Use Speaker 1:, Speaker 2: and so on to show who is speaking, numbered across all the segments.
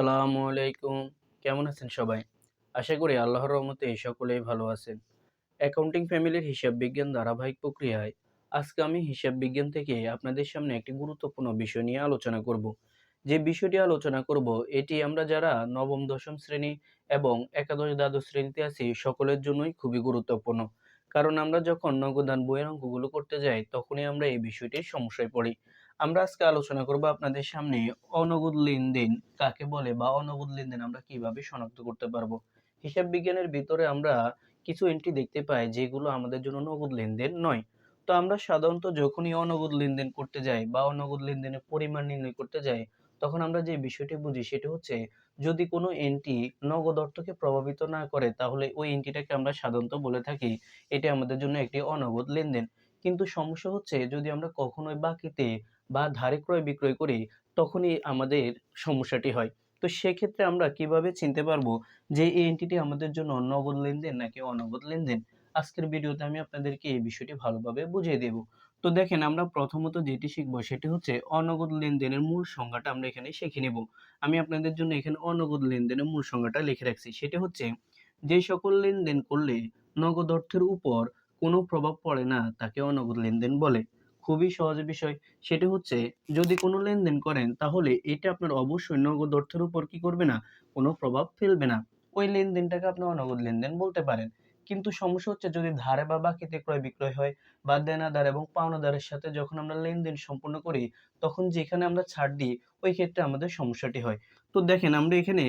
Speaker 1: আসসালামু আলাইকুম। কেমন আছেন সবাই? আশা করি আল্লাহর রহমতে সকলেই ভালো আছেন। অ্যাকাউন্টিং ফ্যামিলির হিসাব বিজ্ঞান ধারাবাহিক প্রক্রিয়ায় আজকে আমি হিসাব বিজ্ঞান থেকে আপনাদের সামনে একটি গুরুত্বপূর্ণ বিষয় নিয়ে আলোচনা করব। যে বিষয়টি আলোচনা করব, এটি আমরা যারা নবম, দশম শ্রেণি এবং একাদশ, দ্বাদশ শ্রেণীতে আছি, সকলের জন্যই খুবই গুরুত্বপূর্ণ। কারণ আমরা যখন নগদান বইয়ের অঙ্কগুলো করতে যাই, তখনই আমরা এই বিষয়টির সমস্যায় পড়ি। আমরা আজকে আলোচনা করব আপনাদের সামনে অনগদ লেনদেন কাকে বলে বা অনগদ লেনদেন আমরা কীভাবে শনাক্ত করতে পারব। হিসাব বিজ্ঞানের ভিতরে আমরা কিছু এন্ট্রি দেখতে পাই যেগুলো আমাদের জন্য নগদ লেনদেন নয়। তো আমরা সাধারণত যখনই অনগদ লেনদেন করতে যাই বা অনগদ লেনদেনের পরিমাণ নির্ণয় করতে যাই, তখন আমরা যে বিষয়টি বুঝি সেটা হচ্ছে যদি কোনো এন্ট্রি নগদ অর্থকে প্রভাবিত না করে, তাহলে ওই এন্ট্রিটাকে আমরা সাধারণত বলে থাকি এটা আমাদের জন্য একটি অনগদ লেনদেন। কিন্তু সমস্যা হচ্ছে যদি আমরা কখনোই বাকিতে বা ধারে ক্রয় বিক্রয় করি, তখনই আমাদের সমস্যাটি হয়। তো সেক্ষেত্রে আমরা কীভাবে চিনতে পারব যে এই এন্টিটি আমাদের জন্য নগদ লেনদেন নাকি অনগদ লেনদেন? আজকের ভিডিওতে আমি আপনাদেরকে এই বিষয়টি ভালোভাবে বুঝিয়ে দেব। তো দেখেন, আমরা প্রথমত যেটি শিখব সেটি হচ্ছে অনগদ লেনদেনের মূল সংজ্ঞাটা আমরা এখানে শিখে নেব। আমি আপনাদের জন্য এখানে অনগদ লেনদেনের মূল সংজ্ঞাটা লিখে রাখছি। সেটা হচ্ছে, যে সকল লেনদেন করলে নগদ অর্থের উপর কোনো প্রভাব পড়ে না, তাকে অনগদ লেনদেন বলে। খুবই সহজ বিষয়। সেটা হচ্ছে, যদি কোনো লেনদেন করেন, তাহলে এটা আপনার অবশ্যই নগদ অর্থের উপর কি করবে না? কোনো প্রভাব ফেলবে না। ওই লেনদেনটাকে আপনি অনগদ লেনদেন বলতে পারেন। কিন্তু সমস্যা হচ্ছে, যদি ধারে বা বাকিতে ক্রয় বিক্রয় হয় বা দেনাদার এবং পাওনাদারের সাথে যখন আমরা লেনদেন সম্পূর্ণ করি, তখন যেখানে আমরা ছাড় দিই, ওই ক্ষেত্রে আমাদের সমস্যাটি হয়। তো দেখেন, আমরা এখানে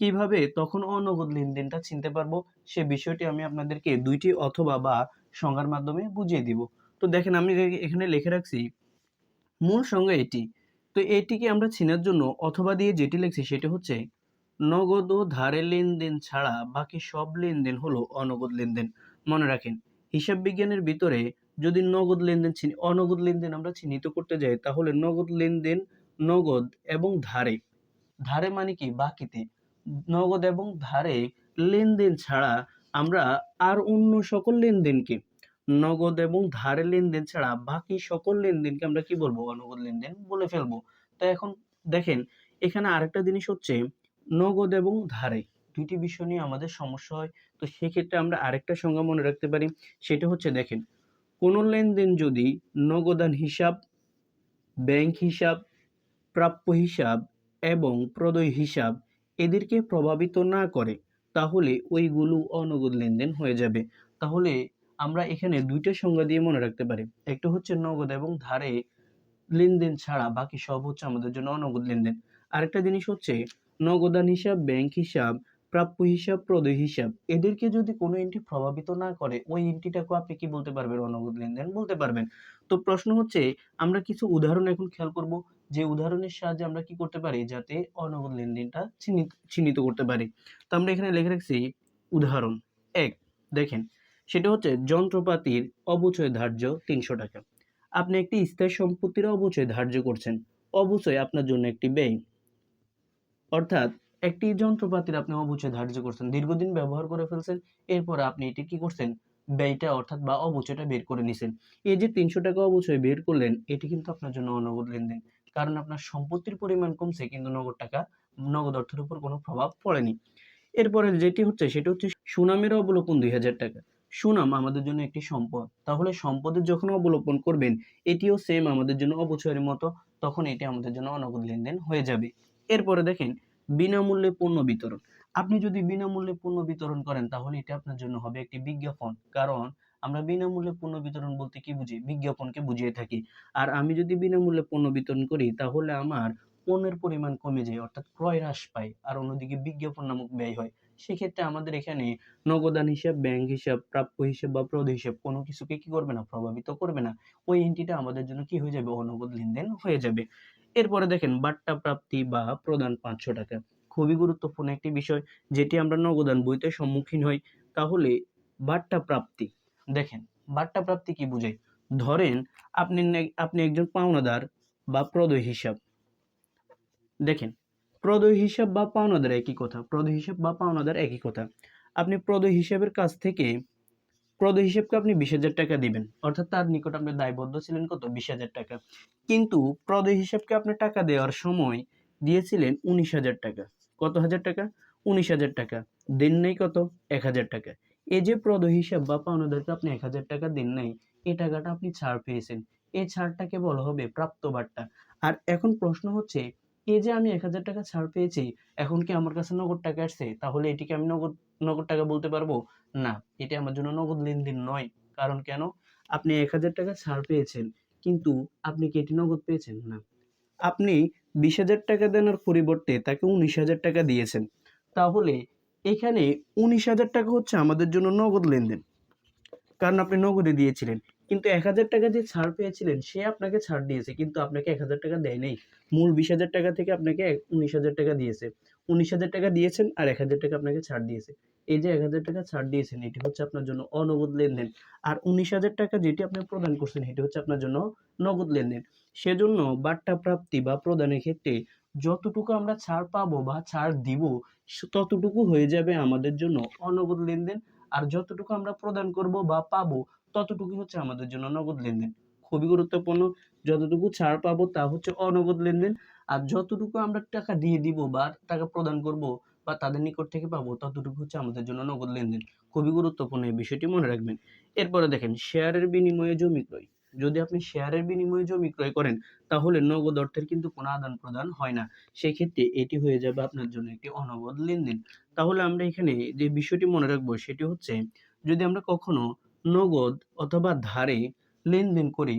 Speaker 1: কীভাবে তখন অনগদ লেনদেনটা চিনতে পারব? সে বিষয়টি আমি আপনাদেরকে দুইটি অথবা বা সংজ্ঞার মাধ্যমে বুঝিয়ে দিব। তো দেখেন আমি এখানে লিখে রাখছি, মূল সংজ্ঞা এটি। তো এটিকে আমরা চিনার জন্য অথবা দিয়ে যেটি লিখছি সেটি হচ্ছে, নগদ ও ধারে লেনদেন ছাড়া বাকি সব লেনদেন হলো অনগদ লেনদেন। মনে রাখেন, হিসাব বিজ্ঞানের ভিতরে যদি নগদ লেনদেন চিনি, অনগদ লেনদেন আমরা চিহ্নিত করতে যাই, তাহলে নগদ লেনদেন, নগদ এবং ধারে। ধারে মানে কি? বাকিতে। নগদ এবং ধারে লেনদেন ছাড়া আমরা আর অন্য সকল লেনদেনকে নগদ এবং ধারে লেনদেন ছাড়া বাকি সকল লেনদেনকে আমরা কি বলব? অনগদ লেনদেন বলে ফেলব। তো এখন দেখেন, এখানে আরেকটা জিনিস হচ্ছে নগদ এবং ধারে দুটি বিষয় নিয়ে আমাদের সমস্যা হয়। তো সেক্ষেত্রে আমরা আরেকটা সংজ্ঞা মনে রাখতে পারি, সেটা হচ্ছে দেখেন, কোনো লেনদেন যদি নগদান হিসাব, ব্যাংক হিসাব, প্রাপ্য হিসাব এবং প্রদয় হিসাব এদেরকে প্রভাবিত না করে, তাহলে ওইগুলো অনগদ লেনদেন হয়ে যাবে। তাহলে আমরা এখানে দুইটা সংজ্ঞা দিয়ে মনে রাখতে পারি। একটা হচ্ছে নগদ এবং ধারে লেনদেন ছাড়া বাকি সব হচ্ছে আমাদের জন্য অনগদ লেনদেন। আরেকটা জিনিস হচ্ছে নগদান হিসাব, ব্যাংক হিসাব, প্রাপ্য হিসাব, প্রদয় হিসাব। এদেরকে যদি কোনো এন্ট্রি প্রভাবিত না করে, ওই এন্ট্রিটাকে আপনি কি বলতে পারবেন? অনগদ লেনদেন বলতে পারবেন। তো প্রশ্ন হচ্ছে, আমরা কিছু উদাহরণ এখন খেয়াল করব, যে উদাহরণের সাহায্যে আমরা কি করতে পারি? যাতে অনগদ লেনদেনটা চিহ্নিত চিহ্নিত করতে পারি। তো আমরা এখানে লিখে রাখছি উদাহরণ। এক, দেখেন সেটা হচ্ছে যন্ত্রপাতির অবচয় ধার্য তিনশো টাকা। আপনি একটি স্থায়ী সম্পত্তির অবচয় ধার্য করছেন, অবচয় আপনার জন্য একটি ব্যয়। অর্থাৎ একটি যন্ত্রপাতির আপনি অবচয় ধার্য করছেন, দীর্ঘদিন ব্যবহার করে ফেলছেন, এরপর আপনি এটি কি করছেন? ব্যয়টা অর্থাৎ বা অবচয়টা বের করে নিছেন। এই যে তিনশো টাকা অবচয় বের করলেন, এটি কিন্তু আপনার জন্য অনগদ লেনদেন, কারণ আপনার সম্পত্তির পরিমাণ কমছে, কিন্তু নগদ টাকা, নগদ অর্থের উপর কোনো প্রভাব পড়েনি। এরপরে যেটি হচ্ছে, সেটি হচ্ছে সুনামের অবলোকন দুই হাজার টাকা। সুনাম আমাদের জন্য একটি সম্পদ। তাহলে সম্পদের যখন অবলোপন করবেন, এটিও সেম আমাদের জন্য অবচয়ের মতো, তখন এটি আমাদের জন্য অনগদ লেনদেন হয়ে যাবে। এরপরে দেখেন, বিনামূল্যে পণ্য বিতরণ। আপনি যদি বিনামূল্যে পণ্য বিতরণ করেন, তাহলে এটা আপনার জন্য হবে একটি বিজ্ঞাপন। কারণ আমরা বিনামূল্যে পণ্য বিতরণ বলতে কি বুঝি? বিজ্ঞাপনকে বুঝিয়ে থাকি। আর আমি যদি বিনামূল্যে পণ্য বিতরণ করি, তাহলে আমার পণ্যের পরিমাণ কমে যায়, অর্থাৎ ক্রয় হ্রাস পায়। আর অন্যদিকে বিজ্ঞাপন নামক ব্যয় হয়। সেক্ষেত্রে আমাদের এখানে নগদান হিসাব, ব্যাংক হিসাব, প্রাপ্য হিসাব বা প্রদ হিসাব কোনো কিছুকে কি করবে না, প্রভাবিত করবে না। ওই এন্ট্রিটা আমাদের জন্য কি হয়ে যাবে? অনগদ লেনদেন হয়ে যাবে। এরপরে দেখেন বাট্টা প্রাপ্তি বা প্রদান পাঁচশো টাকা। খুবই গুরুত্বপূর্ণ একটি বিষয়, যেটি আমরা নগদান বইতে সম্মুখীন হই। তাহলে বাট্টা প্রাপ্তি, দেখেন বাট্টা প্রাপ্তি কি বুঝে ধরেন আপনি আপনি একজন পাওনাদার বা প্রদয় হিসাব। দেখেন প্রদয় হিসাব বা পাওনাদার একই কথা, প্রদয় হিসাব বা পাওনাদার একই কথা। আপনি প্রদয় হিসাবের কাছ থেকে প্রদয় হিসাবকে আপনি বিশ হাজার টাকা দিবেন, অর্থাৎ তার নিকট আপনি দায়বদ্ধ ছিলেন কত? বিশ হাজার টাকা। কিন্তু প্রদয় হিসাবকে আপনি টাকা দেওয়ার সময় দিয়েছিলেন উনিশ হাজার টাকা। কত হাজার টাকা? উনিশ হাজার টাকা। দেন নেই কত? এক হাজার টাকা। এই যে প্রদ হিসাব বা পাওনাদারকে আপনি এক হাজার টাকা দেন নাই, এই টাকাটা আপনি ছাড় পেয়েছেন। এই ছাড়টাকে বলা হবে প্রাপ্ত বার্তা আর এখন প্রশ্ন হচ্ছে এই যে আমি এক হাজার টাকা ছাড় পেয়েছি, এখন কি আমার কাছে নগদ টাকা আসছে? তাহলে এটিকে আমি নগদ নগদ টাকা বলতে পারব? না, এটা আমার জন্য নগদ লেনদেন নয়। কারণ কেন? আপনি এক হাজার টাকা ছাড় পেয়েছেন, কিন্তু আপনি কি এটি নগদ পেয়েছেন? না। আপনি বিশ হাজার টাকা দেওয়ার পরিবর্তে তাকে উনিশ হাজার টাকা দিয়েছেন। তাহলে এখানে উনিশ হাজার টাকা হচ্ছে আমাদের জন্য নগদ লেনদেন। কারণ আপনি নগদে দিয়েছিলেন। কিন্তু এক হাজার টাকা যে ছাড় পেয়েছিলেন, সে আপনাকে ছাড় দিয়েছে। কিন্তু আপনাকে এক হাজার টাকা দেয় নেই। মূল বিশ হাজার টাকা থেকে আপনাকে উনিশ হাজার টাকা দিয়েছে। উনিশ হাজার টাকা দিয়েছেন আর এক হাজার টাকা আপনাকে ছাড় দিয়েছে। এই যে এক হাজার টাকা ছাড় দিয়েছেন, এটি হচ্ছে আপনার জন্য অনগদ লেনদেন। আর উনিশ হাজার টাকা যেটি আপনি প্রদান করছেন এটি হচ্ছে আপনার জন্য নগদ লেনদেন। সেজন্য বার্তা প্রাপ্তি বা প্রদানের ক্ষেত্রে যতটুকু আমরা ছাড় পাবো বা ছাড় দিব ততটুকু হয়ে যাবে আমাদের জন্য অনগদ লেনদেন। আর যতটুকু আমরা প্রদান করব বা পাবো ততটুকু হচ্ছে আমাদের জন্য নগদ লেনদেন। খুবই গুরুত্বপূর্ণ। যতটুকু ছাড় পাবো তা হচ্ছে অনগদ লেনদেন। আর যতটুকু আমরা টাকা দিয়ে দিব বা টাকা প্রদান করব বা তাদের নিকট থেকে পাবো, ততটুকু হচ্ছে আমাদের জন্য নগদ লেনদেন। খুবই গুরুত্বপূর্ণ এই বিষয়টি মনে রাখবেন। এরপরে দেখেন, শেয়ারের বিনিময়ে জমি ক্রয়। যদি আপনি শেয়ারের বিনিময়ে জমি ক্রয় করেন, তাহলে নগদ অর্থের কিন্তু কোনো আদান প্রদান হয় না। সেই ক্ষেত্রে এটি হয়ে যাবে আপনার জন্য একটি অনগদ লেনদেন। তাহলে আমরা এখানে যে বিষয়টি মনে রাখব, সেটি হচ্ছে, যদি আমরা কখনো নগদ অথবা ধারে লেনদেন করি,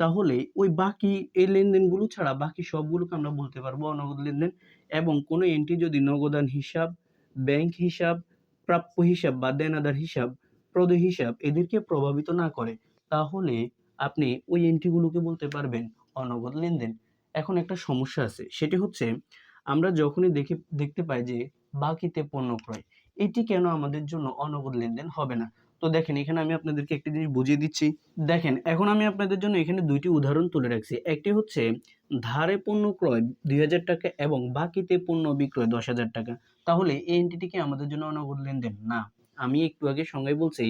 Speaker 1: তাহলে ওই বাকি এই লেনদেনগুলো ছাড়া বাকি সবগুলোকে আমরা বলতে পারব অনগদ লেনদেন এবং কোনো এন্ট্রি যদি নগদান হিসাব ব্যাংক হিসাব, প্রাপ্য হিসাব বা দেনাদার হিসাব, প্রদ হিসাব এদেরকে প্রভাবিত না করে, তাহলে আপনি ওই এন্ট্রিগুলোকে বলতে পারবেন অনগদ লেনদেন। এখন একটা সমস্যা আছে, সেটি হচ্ছে আমরা যখনই দেখি, দেখতে পাই যে বাকিতে পণ্য ক্রয়, এটি কেন আমাদের জন্য অনগদ লেনদেন হবে না? তো দেখেন, এখানে আমি আপনাদেরকে একটি জিনিস বুঝিয়ে দিচ্ছি। দেখেন, এখন আমি আপনাদের জন্য এখানে দুইটি উদাহরণ তুলে রাখছি। একটি হচ্ছে, ধারে পণ্য ক্রয় দুই হাজার টাকা এবং বাকিতে পণ্য বিক্রয় দশ হাজার টাকা। তাহলে এই এন্টিটি কি আমাদের জন্য অনগদ লেনদেন? না। আমি একটু আগে সঙ্গে বলছি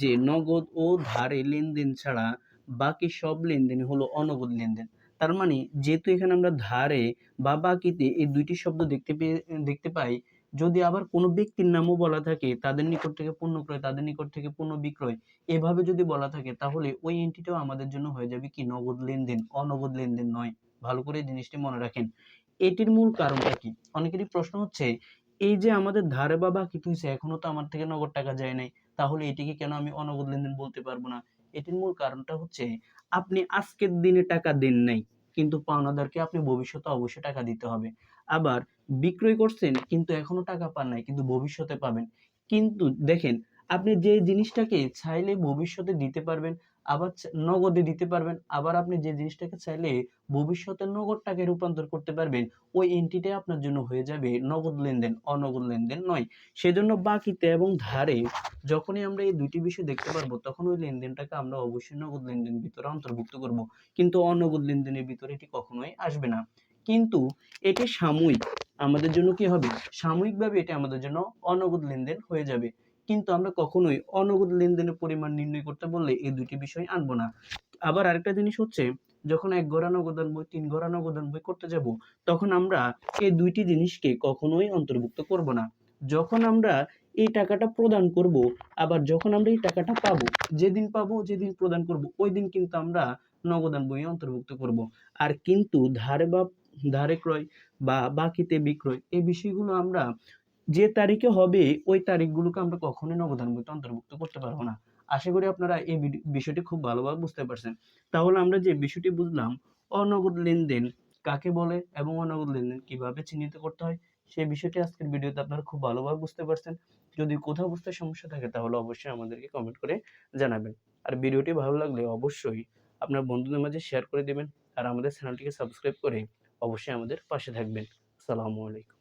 Speaker 1: যে, নগদ ও ধারে লেনদেন ছাড়া বাকি সব লেনদেন হলো অনগদ লেনদেন। তার মানে যেহেতু এখানে আমরা ধারে বা বাকিতে এই দুইটি শব্দ দেখতে পেয়ে, দেখতে পাই যদি আবার কোনো ব্যক্তির নামও বলা থাকে, তাদের নিকট থেকে পণ্য ক্রয়, তাদের নিকট থেকে পণ্য বিক্রয়, এভাবে যদি বলা থাকে, তাহলে ওই এন্টিটিও আমাদের জন্য হয়ে যাবে কি? নগদ লেনদেন। অনগদ লেনদেন নয়। ভালো করে জিনিসটি মনে রাখেন। এটির মূল কারণটা কি? অনেকেরই প্রশ্ন হচ্ছে, এই যে আমাদের ধারে বা বাকি হয়েছে এখনও তো আমার থেকে নগদ টাকা যায় নাই, তাহলে এটিকে কেন আমি অনগদ লেনদেন বলতে পারব না? এটির মূল কারণটা হচ্ছে, আপনি আজকের দিনে টাকা দেন নাই, কিন্তু পাওনাদারকে আপনি ভবিষ্যতে অবশ্যই টাকা দিতে হবে। আবার বিক্রয় করছেন কিন্তু এখনও টাকা পান নাই, কিন্তু ভবিষ্যতে পাবেন। কিন্তু দেখেন, আপনি যে জিনিসটাকে চাইলে ভবিষ্যতে দিতে পারবেন, আবার নগদে দিতে পারবেন, আবার আপনি যে জিনিসটাকে চাইলে ভবিষ্যতে নগদ টাকায় রূপান্তর করতে পারবেন, ওই এন্টিটাই আপনার জন্য হয়ে যাবে নগদ লেনদেন, অনগদ লেনদেন নয়। সেজন্য বাকিতে এবং ধারে যখনই আমরা এই দুইটি বিষয় দেখতে পারব, তখন ওই লেনদেনটাকে আমরা অবশ্যই নগদ লেনদেন ভিতরে অন্তর্ভুক্ত করব। কিন্তু অনগদ লেনদেনের ভিতরে এটি কখনোই আসবে না। কিন্তু এটি সাময়িক। আমাদের জন্য কি হবে? সাময়িকভাবে এটি আমাদের জন্য অনগদ লেনদেন হয়ে যাবে। কিন্তু আমরা কখনোই অনগদ লেনদেনের পরিমাণ নির্ণয় করতে বললে এই দুইটি বিষয় আনব না। আবার আরেকটা জিনিস হচ্ছে, যখন এক গড়া নগদান বই তিন গড়া নগদান বই করতে যাব, তখন আমরা এই দুইটি জিনিসকে কখনোই অন্তর্ভুক্ত করব না। যখন আমরা এই টাকাটা প্রদান করব, আবার যখন আমরা এই টাকাটা পাবো, যেদিন পাবো, যেদিন প্রদান করব, ওই দিন কিন্তু আমরা নগদান বই অন্তর্ভুক্ত করব। আর কিন্তু ধারে বা ধারে ক্রয় বা বাকিতে বিক্রয় এই বিষয়গুলো আমরা যে তারিখে হবে, ওই তারিখগুলোকে আমরা কখনোই নগদান বইতে অন্তর্ভুক্ত করতে পারব না। আশা করি আপনারা এই বিষয়টি খুব ভালোভাবে বুঝতে পারছেন। তাহলে আমরা যে বিষয়টি বুঝলাম, অনগদ লেনদেন কাকে বলে এবং অনগদ লেনদেন কীভাবে চিহ্নিত করতে হয় সেই বিষয়টি আজকের ভিডিওতে আপনারা খুব ভালোভাবে বুঝতে পারছেন। যদি কোথাও বুঝতে সমস্যা থাকে, তাহলে অবশ্যই আমাদেরকে কমেন্ট করে জানাবেন। আর ভিডিওটি ভালো লাগলে অবশ্যই আপনার বন্ধুদের মাঝে শেয়ার করে দেবেন আর আমাদের চ্যানেলটিকে সাবস্ক্রাইব করে অবশ্যই আমাদের পাশে থাকবেন। সালামু আলাইকুম।